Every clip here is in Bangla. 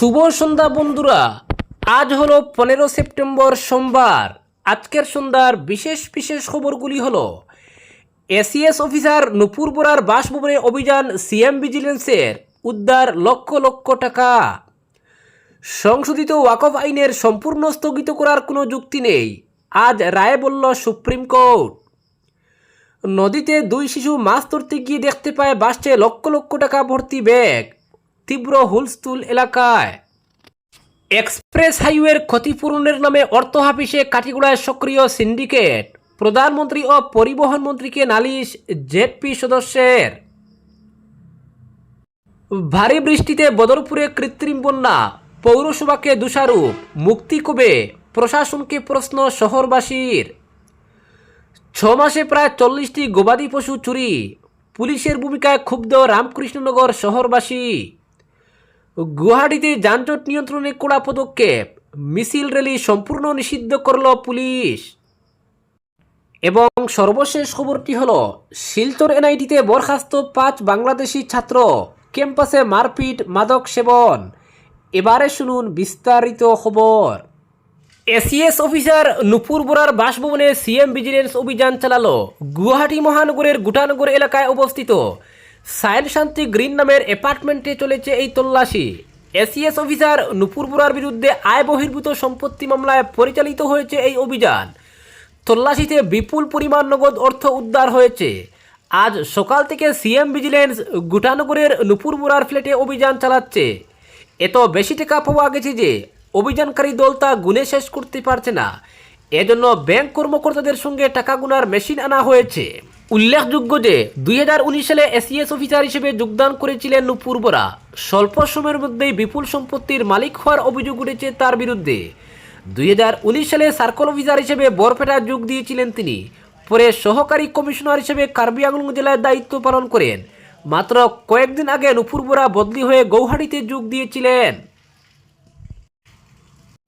শুভ সন্ধ্যা বন্ধুরা। আজ হলো পনেরো সেপ্টেম্বর সোমবার। আজকের সন্ধ্যার বিশেষ বিশেষ খবরগুলি হলো, এসিএস অফিসার নুপুর বোরার বাসভবনে অভিযান সিএম ভিজিলেন্সের উদ্ধার লক্ষ লক্ষ টাকা। সংশোধিত ওয়াকফ আইনের সম্পূর্ণ স্থগিত করার কোনো যুক্তি নেই। আজ রায় বলল সুপ্রিম কোর্ট। নদীতে দুই শিশু মাছ ধরতে গিয়ে দেখতে পায় বাসছে লক্ষ লক্ষ টাকা ভর্তি ব্যাগ। তীব্র হুলস্থুল এলাকায়। এক্সপ্রেস হাইওয়ের ক্ষতিপূরণের নামে অর্থ হাফিসে কাটিগুড়ায় সক্রিয় সিন্ডিকেট। প্রধানমন্ত্রী ও পরিবহন মন্ত্রীকে নালিশ জেডপি সদস্যের। ভারী বৃষ্টিতে বদরপুরে কৃত্রিম বন্যা, পৌরসভাকে দোষারোপ, মুক্তি কবে? প্রশাসনকে প্রশ্ন শহরবাসীর। ছ মাসে প্রায় চল্লিশটি গবাদি পশু চুরি, পুলিশের ভূমিকায় ক্ষুব্ধ রামকৃষ্ণনগর শহরবাসী। গুয়াহাটিতে যানজট নিয়ন্ত্রণে কড়া পদক্ষেপ। মিছিল র্যালি সম্পূর্ণ নিষিদ্ধ করল পুলিশ। এবং সর্বশেষ খবরটি হল, শিলচর এনআইটিতে বরখাস্ত পাঁচ বাংলাদেশি ছাত্র। ক্যাম্পাসে মারপিট, মাদক সেবন। এবারে শুনুন বিস্তারিত খবর। এসিএস অফিসার নুপুর বোরার বাসভবনে সিএম ভিজিলেন্স অভিযান চালালো। গুয়াহাটি মহানগরের গুটানগর এলাকায় অবস্থিত। সায়ন শান্তি গ্রিন নামের অ্যাপার্টমেন্টে চলেছে এই তল্লাশি। এসিএস অফিসার নুপুর বোরার বিরুদ্ধে আয় বহির্ভূত সম্পত্তি মামলায় পরিচালিত হয়েছে এই অভিযান। তল্লাশিতে বিপুল পরিমাণ নগদ অর্থ উদ্ধার হয়েছে। আজ সকাল থেকে সিএম ভিজিলেন্স গুটানগরের নুপুর বোরার ফ্ল্যাটে অভিযান চালাচ্ছে। এত বেশি টাকা পাওয়া গেছে যে অভিযানকারী দল তা গুনে শেষ করতে পারছে না। এজন্য ব্যাংক কর্মকর্তাদের সঙ্গে টাকা গুনার মেশিন আনা হয়েছে। উল্লেখযোগ্য যে দুই হাজার উনিশ সালে এসিএস অফিসার হিসেবে যোগদান করেছিলেন নুপুর বোরা স্বল্প সময়ের মধ্যেই বিপুল সম্পত্তির মালিক হওয়ার অভিযোগ উঠেছে তার বিরুদ্ধে। দুই হাজার উনিশ সালে সার্কল অফিসার হিসেবে বরপেটা যোগ দিয়েছিলেন তিনি। পরে সহকারী কমিশনার হিসেবে কার্বি আংলং জেলায় দায়িত্ব পালন করেন। মাত্র কয়েকদিন আগে নুপুর বোরা বদলি হয়ে গৌহাটিতে যোগ দিয়েছিলেন।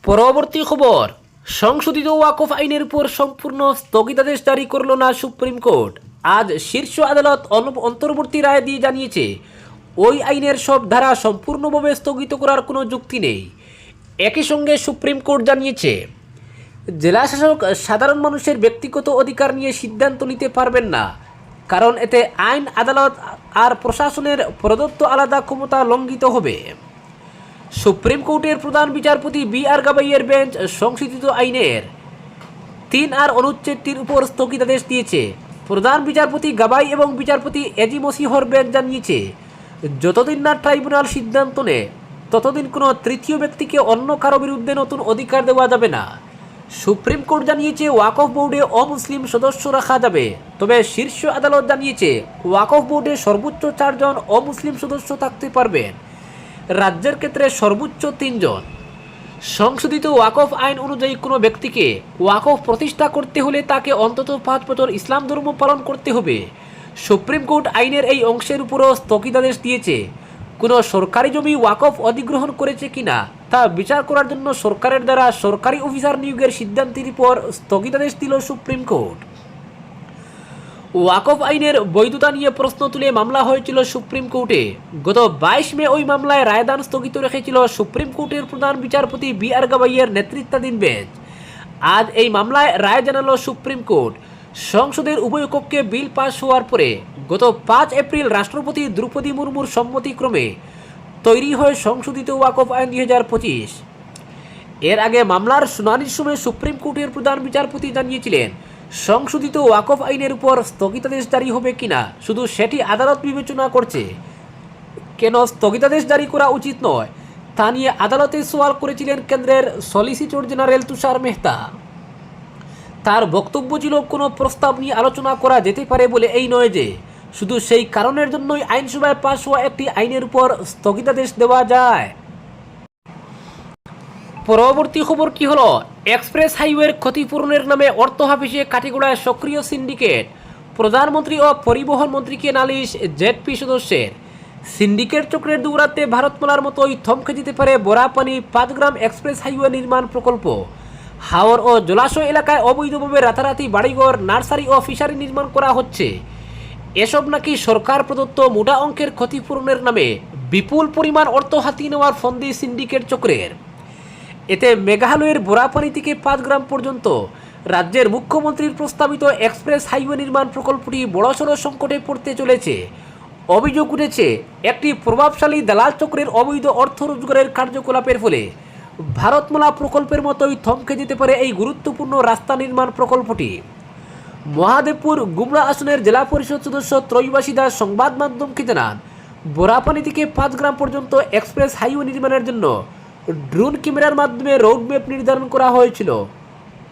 পরবর্তী খবর, সংশোধিত ওয়াকফ আইনের উপর সম্পূর্ণ স্থগিতাদেশ জারি করল না সুপ্রিম কোর্ট। আজ শীর্ষ আদালত অন- অন্তর্বর্তী রায় দিয়ে জানিয়েছে, ওই আইনের সব ধারা সম্পূর্ণভাবে স্থগিত করার কোনো যুক্তি নেই। একই সঙ্গে সুপ্রিম কোর্ট জানিয়েছে, জেলা শাসক সাধারণ মানুষের ব্যক্তিগত অধিকার নিয়ে সিদ্ধান্ত নিতে পারবেন না, কারণ এতে আইন, আদালত আর প্রশাসনের প্রদত্ত আলাদা ক্ষমতা লঙ্ঘিত হবে। সুপ্রিম কোর্টের প্রধান বিচারপতি বি আর গাবাইয়ের বেঞ্চ সংশোধিত আইনের তিন আর অনুচ্ছেদটির উপর স্থগিতাদেশ দিয়েছে। প্রধান বিচারপতি গাবাই এবং বিচারপতি এজি মসিহর বেঞ্চ জানিয়েছে যতদিন না ট্রাইব্যুনাল সিদ্ধান্ত নেয়, ততদিন কোনো তৃতীয় ব্যক্তিকে অন্য কারও বিরুদ্ধে নতুন অধিকার দেওয়া যাবে না। সুপ্রিম কোর্ট জানিয়েছে ওয়াকফ বোর্ডে অমুসলিম সদস্য রাখা যাবে। তবে শীর্ষ আদালত জানিয়েছে ওয়াকফ বোর্ডে সর্বোচ্চ চারজন অমুসলিম সদস্য থাকতে পারবেন। রাজ্যের ক্ষেত্রে সর্বোচ্চ তিনজন। সংশোধিত ওয়াকফ আইন অনুযায়ী কোনো ব্যক্তিকে ওয়াকফ প্রতিষ্ঠা করতে হলে তাকে অন্তত পাঁচ বছর ইসলাম ধর্ম পালন করতে হবে। সুপ্রিম কোর্ট আইনের এই অংশের উপরও স্থগিতাদেশ দিয়েছে। কোনো সরকারি জমি ওয়াকফ অধিগ্রহণ করেছে কিনা তা বিচার করার জন্য সরকারের দ্বারা সরকারি অফিসার নিয়োগের সিদ্ধান্তের উপর স্থগিতাদেশ দিল সুপ্রিম কোর্ট। ওয়াকফ আইনের বৈধতা নিয়ে প্রশ্ন তুলে মামলা হয়েছিল সুপ্রিম কোর্টে। গত বাইশ মে ওই মামলায় রায়দান স্থগিত রেখেছিল সুপ্রিম কোর্টের প্রধান বিচারপতি বি আর গাবাইয়ের নেতৃত্বাধীন বেঞ্চ। আজ এই মামলায় রায় জানালো সুপ্রিম কোর্ট। সংসদের উভয় কক্ষে বিল পাশ হওয়ার পরে গত পাঁচ এপ্রিল রাষ্ট্রপতি দ্রৌপদী মুর্মুর সম্মতিক্রমে তৈরি হয় সংশোধিত ওয়াকফ আইন দুই হাজার পঁচিশ। এর আগে মামলার শুনানির সময় সুপ্রিম কোর্টের প্রধান বিচারপতি জানিয়েছিলেন সংশোধিত ওয়াকফ আইনের উপর স্থগিতাদেশ জারি হবে কিনা? শুধু সেটি আদালত বিবেচনা করছে। কেন স্থগিতাদেশ জারি করা উচিত নয়? তা নিয়ে আদালতে সওয়াল করেছিলেন কেন্দ্রের সলিসিটর জেনারেল তুষার মেহতা। তার বক্তব্য ছিল, কোনো প্রস্তাব নিয়ে আলোচনা করা যেতে পারে বলে এই নয় যে, শুধু সেই কারণের জন্যই আইনসভায় পাশ হওয়া একটি আইনের উপর স্থগিতাদেশ দেওয়া যায়। পরবর্তী খবর কি হলো? এক্সপ্রেস হাইওয়ের ক্ষতিপূরণের নামে অর্থ হাফিসে কাটিগোড়ায় সক্রিয় সিন্ডিকেট। প্রধানমন্ত্রী ও পরিবহন মন্ত্রীকে নালিশ জেডপি সদস্যের। সিন্ডিকেট চক্রের দৌড়াতে ভারতমালার মতোই থমকে যেতে পারে বোরাপানি পাঁচগ্রাম এক্সপ্রেস হাইওয়ে নির্মাণ প্রকল্প। হাওর ও জলাশয় এলাকায় অবৈধভাবে রাতারাতি বাড়িঘর, নার্সারি ও ফিশারি নির্মাণ করা হচ্ছে। এসব নাকি সরকার প্রদত্ত মোটা অঙ্কের ক্ষতিপূরণের নামে বিপুল পরিমাণ অর্থ হাতিয়ে নেওয়ার ফন্দি সিন্ডিকেট চক্রের। এতে মেঘালয়ের বোরাপানি থেকে পাঁচ গ্রাম পর্যন্ত, রাজ্যের মুখ্যমন্ত্রীর প্রস্তাবিত এক্সপ্রেস হাইওয়ে নির্মাণ প্রকল্পটি বড়সড় সংকটে পড়তে চলেছে। অভিযোগ উঠেছে, একটি প্রভাবশালী দালাল চক্রের অবৈধ অর্থ রোজগারের কার্যকলাপের ফলে। ভারতমালা প্রকল্পের মতোই থমকে যেতে পারে এই গুরুত্বপূর্ণ রাস্তা নির্মাণ প্রকল্পটি। মহাদেবপুর গুমরা আসনের জেলা পরিষদ সদস্য ত্রৈবাসী দাস সংবাদ মাধ্যমকে জানান বোরাপানি থেকে পাঁচ গ্রাম পর্যন্ত এক্সপ্রেস হাইওয়ে নির্মাণের জন্য ড্রোন ক্যামেরার মাধ্যমে রোডম্যাপ নির্ধারণ করা হয়েছিল।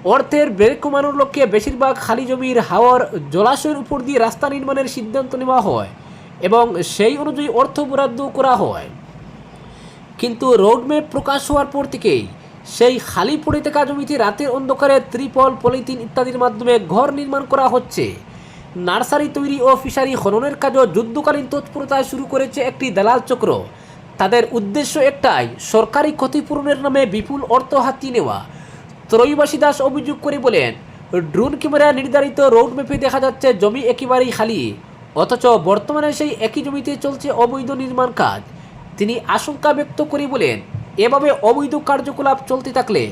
অর্থের বের কমানোর লক্ষ্যে বেশিরভাগ খালি জমির হাওয়ার জলাশয়ের উপর দিয়ে রাস্তা নির্মাণের সিদ্ধান্ত নেওয়া হয় এবং সেই অনুযায়ী অর্থ বরাদ্দ করা হয়। কিন্তু রোডম্যাপ প্রকাশ হওয়ার পর থেকেই সেই খালি পড়ে থাকা জমিতে রাতের অন্ধকারে ত্রিপল, পলিথিন ইত্যাদির মাধ্যমে ঘর নির্মাণ করা হচ্ছে। নার্সারি তৈরি ও ফিশারি খননের কাজও যুদ্ধকালীন তৎপরতায় শুরু করেছে একটি দালাল চক্র। তাদের উদ্দেশ্য একটাই, সরকারি ক্ষতিপূরণের নামে বিপুল অর্থ হাতিয়ে নেওয়া। ত্রয়ীবাসী দাস অভিযোগ করে বলেন, ড্রোন ক্যামেরা নির্ধারিত রোডম্যাপে দেখা যাচ্ছে জমি একেবারেই খালি। অথচ বর্তমানে সেই একই জমিতে চলছে অবৈধ নির্মাণ কাজ। তিনি আশঙ্কা ব্যক্ত করে বলেন, এভাবে অবৈধ কার্যকলাপ চলতে থাকলে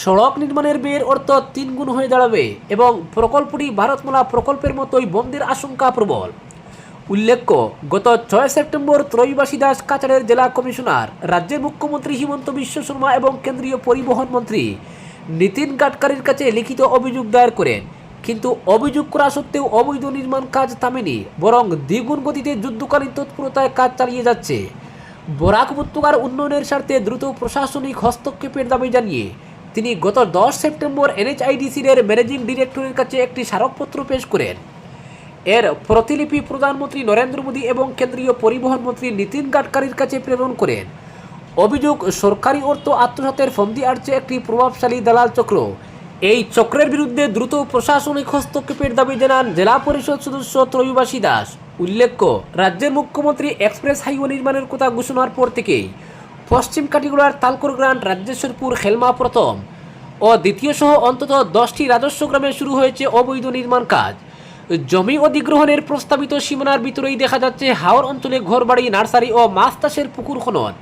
সড়ক নির্মাণের ব্যয়ের অর্থ তিন গুণ হয়ে দাঁড়াবে এবং প্রকল্পটি ভারতমালা প্রকল্পের মতোই বন্ধের আশঙ্কা প্রবল। উল্লেখ্য, গত ছয় সেপ্টেম্বর ত্রয়ীবাসী দাস কাছাড়ের জেলা কমিশনার, রাজ্যের মুখ্যমন্ত্রী হিমন্ত বিশ্ব শর্মা এবং কেন্দ্রীয় পরিবহন মন্ত্রী নীতিন গাডকারির কাছে লিখিত অভিযোগ দায়ের করেন। কিন্তু অভিযোগ করা সত্ত্বেও অবৈধ নির্মাণ কাজ থামেনি, বরং দ্বিগুণ গতিতে যুদ্ধকালীন তৎপরতায় কাজ চালিয়ে যাচ্ছে। বরাক উপত্যকার উন্নয়নের স্বার্থে দ্রুত প্রশাসনিক হস্তক্ষেপের দাবি জানিয়ে, তিনি গত দশ সেপ্টেম্বর এনএইচআইডিসির ম্যানেজিং ডিরেক্টরের কাছে একটি স্মারকপত্র পেশ করেন। এর প্রতিলিপি প্রধানমন্ত্রী নরেন্দ্র মোদী এবং কেন্দ্রীয় পরিবহন মন্ত্রী নীতিন গাডকারির কাছে প্রেরণ করেন। অভিযোগ, সরকারি অর্থ আত্মসাতের ফন্দি আটছে একটি প্রভাবশালী দালাল চক্র। এই চক্রের বিরুদ্ধে দ্রুত প্রশাসনিক হস্তক্ষেপের দাবি জানান জেলা পরিষদ সদস্য ত্রয়ীবাসী দাস। উল্লেখ্য, রাজ্যের মুখ্যমন্ত্রী এক্সপ্রেস হাইওয়ে নির্মাণের কথা ঘোষণার পর থেকেই পশ্চিম কাটিগুড়ার তালকর গ্রান্ট রাজ্যেশ্বরপুর খেলমা প্রথম। ও দ্বিতীয় সহ অন্তত দশটি রাজস্ব গ্রামে শুরু হয়েছে অবৈধ নির্মাণ কাজ। জমি অধিগ্রহণের প্রস্তাবিত সীমানার ভিতরেই দেখা যাচ্ছে হাওর অঞ্চলে ঘরবাড়ি, নার্সারি ও মাছ চাষের পুকুর খনন।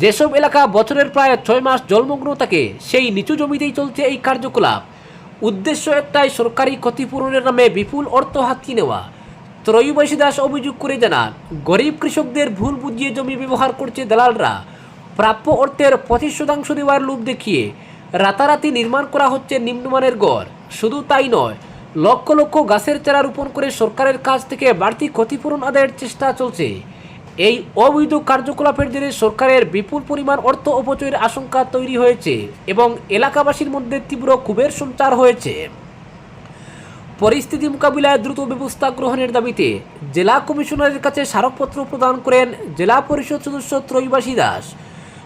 যেসব এলাকা বছরের প্রায় ছয় মাস জলমগ্ন থাকে, সেই নিচু জমিতেই চলছে এই কার্যকলাপ। উদ্দেশ্য একটাই, সরকারি ক্ষতিপূরণের নামে বিপুল অর্থ হাতিয়ে নেওয়া। ত্রয়ীবাসী দাস অভিযোগ করে জানান, গরিব কৃষকদের ভুল বুঝিয়ে জমি ব্যবহার করছে দালালরা। প্রাপ্য অর্থের পঁচিশ শতাংশ দেওয়ার লোভ দেখিয়ে রাতারাতি নির্মাণ করা হচ্ছে নিম্নমানের গড়। শুধু তাই নয় লক্ষ লক্ষ গাছের চারা রোপণ করে সরকারের কাছ থেকে বাড়তি ক্ষতিপূরণ আদায়ের চেষ্টা চলছে। এই অবৈধ কার্যকলাপের জেরে সরকারের বিপুল পরিমাণ অর্থ অপচয়ের আশঙ্কা তৈরি হয়েছে এবং এলাকাবাসীর মধ্যে তীব্র ক্ষোভের সঞ্চার হয়েছে। পরিস্থিতি মোকাবিলায় দ্রুত ব্যবস্থা গ্রহণের দাবিতে জেলা কমিশনারের কাছে স্মারকপত্র প্রদান করেন জেলা পরিষদ সদস্য ত্রৈবাসী দাস।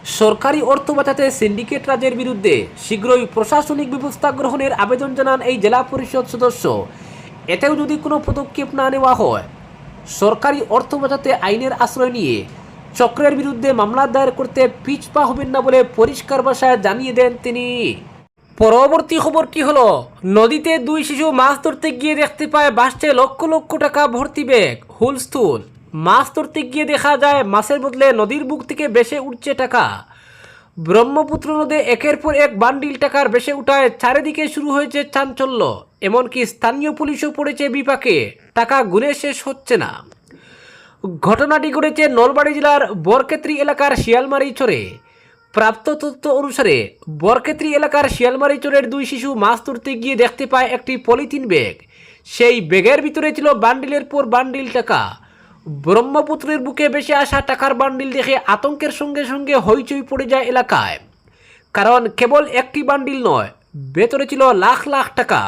সরকারি অর্থ বাঁচাতে সিন্ডিকেট রাজের বিরুদ্ধে শীঘ্রই প্রশাসনিক ব্যবস্থা গ্রহণের আবেদন জানান এই জেলা পরিষদ সদস্য। এতেও যদি কোনো পদক্ষেপ না নেওয়া হয়, সরকারি অর্থ বাঁচাতে আইনের আশ্রয় নিয়ে চক্রের বিরুদ্ধে মামলা দায়ের করতে পিছপা হবেন না বলে পরিষ্কার ভাষায় জানিয়ে দেন তিনি। পরবর্তী খবরটি হলো? নদীতে দুই শিশু মাছ ধরতে গিয়ে দেখতে পায় ভাসছে লক্ষ লক্ষ টাকা ভর্তি ব্যাগ, হুলস্থুল। মাছ ধরতে গিয়ে দেখা যায় মাছের বদলে নদীর বুক থেকে বেসে উঠছে টাকা। ব্রহ্মপুত্র নদে একের পর এক বান্ডিল টাকার বেসে উঠায় চারিদিকে শুরু হয়েছে চাঞ্চল্য। এমনকি স্থানীয় পুলিশও পড়েছে বিপাকে। টাকা গুনে শেষ হচ্ছে না। ঘটনাটি ঘটেছে নলবাড়ি জেলার বরকেত্রী এলাকার শিয়ালমারি চরে। প্রাপ্ত তথ্য অনুসারে বরকেত্রী এলাকার শিয়ালমারি চরের দুই শিশু মাছ ধরতে গিয়ে দেখতে পায় একটি পলিথিন ব্যাগ। সেই ব্যাগের ভিতরে ছিল বান্ডিলের পর বান্ডিল টাকা। ব্রহ্মপুত্রের বুকে বেশি আসা টাকার বান্ডিল দেখে আতঙ্কের সঙ্গে সঙ্গে হইচই পড়ে যায় এলাকায়। কারণ কেবল একটি বান্ডিল নয়, ভেতরে ছিল লাখ লাখ টাকা।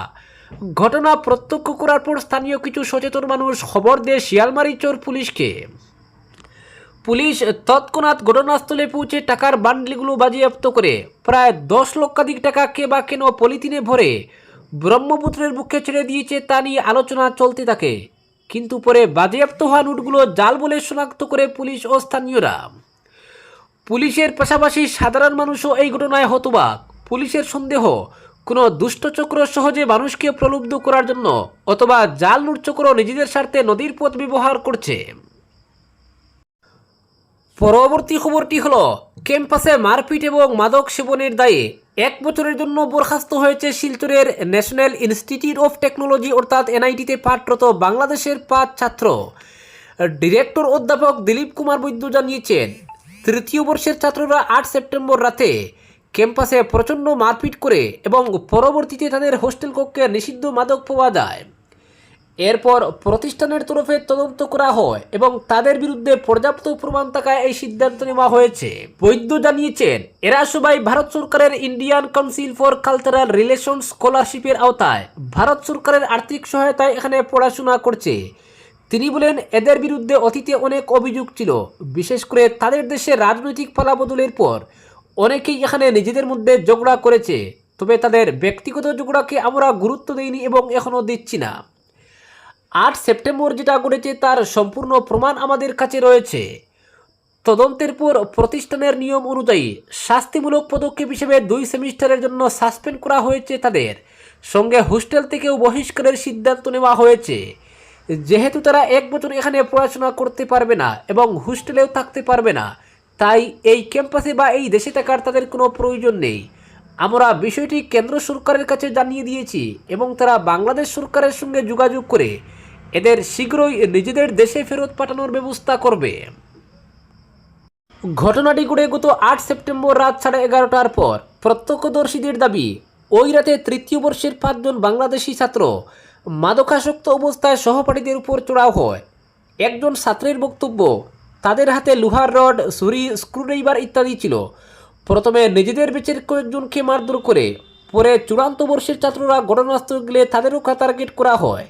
ঘটনা প্রত্যক্ষ করার পর স্থানীয় কিছু সচেতন মানুষ খবর দেয় শিয়ালমারি চোর পুলিশকে। পুলিশ তৎক্ষণাৎ ঘটনাস্থলে পৌঁছে টাকার বান্ডলগুলো বাজেয়াপ্ত করে প্রায় দশ লক্ষাধিক টাকা কে বা কেন পলিথিনে ভরে ব্রহ্মপুত্রের বুকে ছেড়ে দিয়েছে তা নিয়ে আলোচনা চলতে থাকে। কিন্তু পরে বাজেয়াপ্ত হওয়া নোটগুলো জাল বলে শনাক্ত করে পুলিশ ও স্থানীয়রা। পুলিশের পাশাপাশি সাধারণ মানুষও এই ঘটনায় হতবাক। পুলিশের সন্দেহ, কোনো দুষ্টচক্র সহজে মানুষকে প্রলুব্ধ করার জন্য অথবা জাল নোটচক্র নিজেদের স্বার্থে নদীর পথ ব্যবহার করছে। পরবর্তী খবরটি হলো, ক্যাম্পাসে মারপিট এবং মাদক সেবনের দায়ে এক বছরের জন্য বরখাস্ত হয়েছে শিলচরের ন্যাশনাল ইনস্টিটিউট অফ টেকনোলজি অর্থাৎ এনআইটিতে পাঠরত বাংলাদেশের পাঁচ ছাত্র। ডিরেক্টর অধ্যাপক দিলীপ কুমার বৈদ্য জানিয়েছেন, তৃতীয় বর্ষের ছাত্ররা আট সেপ্টেম্বর রাতে ক্যাম্পাসে প্রচণ্ড মারপিট করে এবং পরবর্তীতে তাদের হোস্টেল কক্ষে নিষিদ্ধ মাদক পাওয়া যায়। এরপর প্রতিষ্ঠানের তরফে তদন্ত করা হয় এবং তাদের বিরুদ্ধে পর্যাপ্ত প্রমাণ থাকায় এই সিদ্ধান্ত নেওয়া হয়েছে। বৈদ্য জানিয়েছেন, এরা সবাই ভারত সরকারের Indian council for cultural relation স্কলারশিপের আওতায়। ভারত সরকারের আর্থিক সহায়তায় এখানে পড়াশোনা করছে। তিনি বলেন, এদের বিরুদ্ধে অতীতে অনেক অভিযোগ ছিল। বিশেষ করে তাদের দেশে রাজনৈতিক পালাবদলের পর অনেকেই এখানে নিজেদের মধ্যে ঝগড়া করেছে। তবে তাদের ব্যক্তিগত ঝগড়াকে আমরা গুরুত্ব দিইনি এবং এখনও দিচ্ছি না। আট সেপ্টেম্বর যেটা ঘটেছে, তার সম্পূর্ণ প্রমাণ আমাদের কাছে রয়েছে। তদন্তের পর প্রতিষ্ঠানের নিয়ম অনুযায়ী শাস্তিমূলক পদক্ষেপ হিসেবে দুই সেমিস্টারের জন্য সাসপেন্ড করা হয়েছে তাদের। সঙ্গে হোস্টেল থেকেও বহিষ্কারের সিদ্ধান্ত নেওয়া হয়েছে। যেহেতু তারা এক বছর এখানে পড়াশোনা করতে পারবে না এবং হোস্টেলেও থাকতে পারবে না, তাই এই ক্যাম্পাসে বা এই দেশে থাকার তাদের কোনো প্রয়োজন নেই। আমরা বিষয়টি কেন্দ্র সরকারের কাছে জানিয়ে দিয়েছি এবং তারা বাংলাদেশ সরকারের সঙ্গে যোগাযোগ করে এদের শীঘ্রই নিজেদের দেশে ফেরত পাঠানোর ব্যবস্থা করবে। ঘটনাটি ঘটে গত আট সেপ্টেম্বর রাত সাড়ে এগারোটার পর। প্রত্যক্ষদর্শীদের দাবি, ওই রাতে তৃতীয় বর্ষের পাঁচজন বাংলাদেশি ছাত্র মাদকাসক্ত অবস্থায় সহপাঠীদের উপর চড়াও হয়। একজন ছাত্রের বক্তব্য, তাদের হাতে লোহার রড, ছুরি, স্ক্রুড্রাইভার ইত্যাদি ছিল। প্রথমে নিজেদের বেচের কয়েকজনকে মারধর করে, পরে চূড়ান্ত বর্ষের ছাত্ররা ঘটনাস্থল গেলে তাদেরও টার্গেট করা হয়।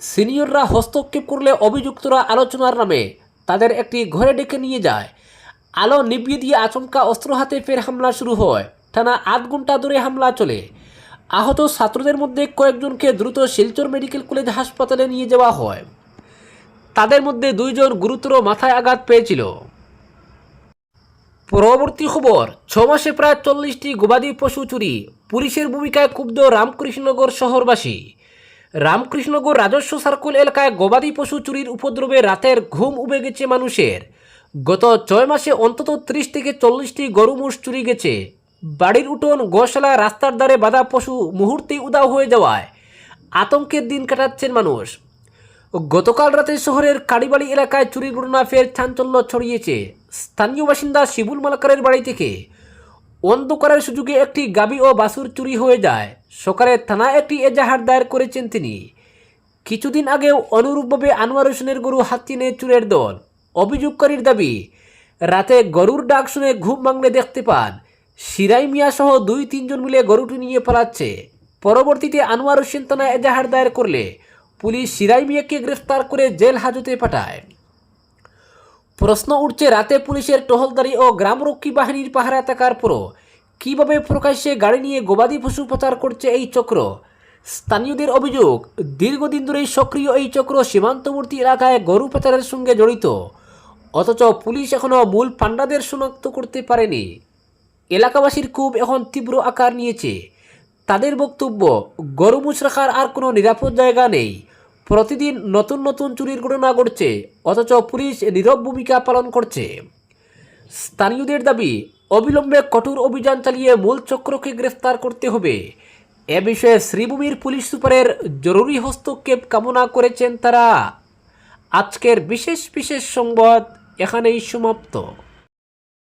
সিনিয়ররা হস্তক্ষেপ করলে অভিযুক্তরা আলোচনার নামে তাদের একটি ঘরে ডেকে নিয়ে যায়। আলো নিভিয়ে দিয়ে আচমকা অস্ত্র হাতে ফের হামলা শুরু হয়। টানা আধ ঘণ্টা ধরে হামলা চলে। আহত ছাত্রদের মধ্যে কয়েকজনকে দ্রুত শিলচর মেডিকেল কলেজ হাসপাতালে নিয়ে যাওয়া হয়। তাদের মধ্যে দুইজন গুরুতর মাথায় আঘাত পেয়েছিল। পরবর্তী খবর ছ মাসে প্রায় চল্লিশটি গবাদি পশু চুরি। পুলিশের ভূমিকায় ক্ষুব্ধ রামকৃষ্ণনগর শহরবাসী। রামকৃষ্ণনগর রাজস্ব সার্কুল এলাকায় গবাদি পশু চুরির উপদ্রবে রাতের ঘুম উবে গেছে মানুষের। গত ছয় মাসে অন্তত ত্রিশ থেকে চল্লিশটি গরু মোষ চুরি গেছে। বাড়ির উঠোন, গোশালা, রাস্তার ধারে বাঁধা পশু মুহূর্তেই উদাও হয়ে যাওয়ায় আতঙ্কের দিন কাটাচ্ছেন মানুষ। গতকাল রাতে শহরের কাড়িবাড়ি এলাকায় চুরির ঘটনা ফের চাঞ্চল্য ছড়িয়েছে। স্থানীয় বাসিন্দা শিবুল মালাকারের বাড়ি থেকে অন্ধকারের সুযোগে একটি গাবি ও বাসুর চুরি হয়ে যায়। সকালে থানায় একটি এজাহার দায়ের করেছেন তিনি। কিছুদিন আগেও অনুরূপভাবে আনোয়ার হোসেনের গরু হাতি নিয়ে চুরের দল। অভিযোগকারীর দাবি, রাতে গরুর ডাক শুনে ঘুম ভাঙলে দেখতে পান সিরাই মিয়া সহ দুই তিনজন মিলে গরুটি নিয়ে পালাচ্ছে। পরবর্তীতে আনোয়ার হোসেন থানায় এজাহার দায়ের করলে পুলিশ সিরাই মিয়াকে গ্রেফতার করে জেল হাজতে পাঠায়। প্রশ্ন উঠছে, রাতে পুলিশের টহলদারি ও গ্রামরক্ষী বাহিনীর পাহারা থাকার পরও কীভাবে প্রকাশ্যে গাড়ি নিয়ে গবাদি পশু পাচার করছে এই চক্র? স্থানীয়দের অভিযোগ, দীর্ঘদিন ধরেই সক্রিয় এই চক্র সীমান্তবর্তী এলাকায় গরু পাচারের সঙ্গে জড়িত। অথচ পুলিশ এখনও মূল পাণ্ডাদের শনাক্ত করতে পারেনি। এলাকাবাসীর খুব এখন তীব্র আকার নিয়েছে। তাদের বক্তব্য, গরু মুছ রাখার আর কোনো নিরাপদ জায়গা নেই। প্রতিদিন নতুন নতুন চুরির ঘটনা ঘটছে, অথচ পুলিশ নীরব ভূমিকা পালন করছে। স্থানীয়দের দাবি, অবিলম্বে কঠোর অভিযান চালিয়ে মূল চক্রকে গ্রেফতার করতে হবে। এ বিষয়ে শ্রীভূমির পুলিশ সুপারের জরুরি হস্তক্ষেপ কামনা করেছেন তারা। আজকের বিশেষ বিশেষ সংবাদ এখানেই সমাপ্ত।